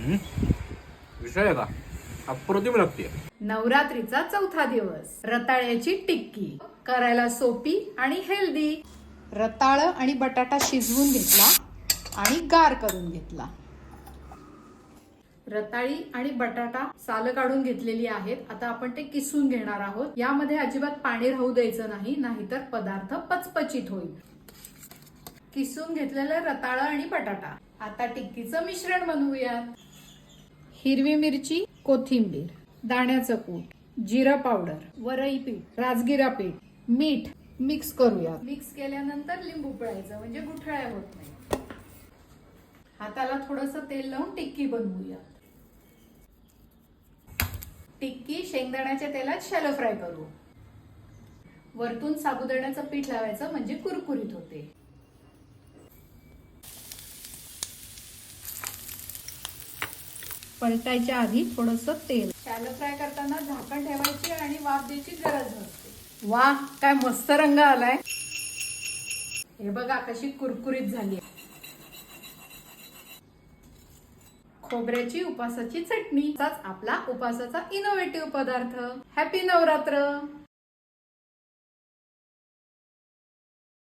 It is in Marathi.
विषय आहे का? अप्रतिम लागते नवरात्रीचा चौथा दिवस. रताळ्याची टिक्की. करायला सोपी आणि हेल्दी. रताळ आणि बटाटा शिजवून घेतला आणि गार करून घेतला. रताळी आणि बटाटा साल काढून घेतलेली आहेत. आता आपण ते किसून घेणार आहोत. यामध्ये अजिबात पाणी राहू द्यायचं नाही नाहीतर पदार्थ पचपचित होईल. किसून घेतलेलं रताळ आणि बटाटा. आता टिक्कीचं मिश्रण बनवूयात. हिरवी मिरची कोथिंबीर दाण्याचं कूट जिरा पावडर वरई पीठ राजगिरा पीठ मीठ मिक्स करूया मिक्स केल्यानंतर लिंबू पिळायचं म्हणजे गुठळ्या होत नाही. हाताला थोडस तेल लावून टिक्की बनवूया टिक्की शेंगदाण्याच्या तेलात शॅलो फ्राय करू. वरतून साबुदाण्याचं पीठ लावायचं म्हणजे कुरकुरीत होते. पलटायच्या आधी थोडस तेल. शॅलो फ्राय करताना झाकण ठेवायची आणि वाफ द्यायची गरज नसते. वा काय मस्त रंग आलाय. हे बघा कशी कुरकुरीत झाली. खोबऱ्याची उपासाची चटणी आपला उपासाचा इनोव्हेटिव्ह पदार्थ. हॅपी नवरात्र!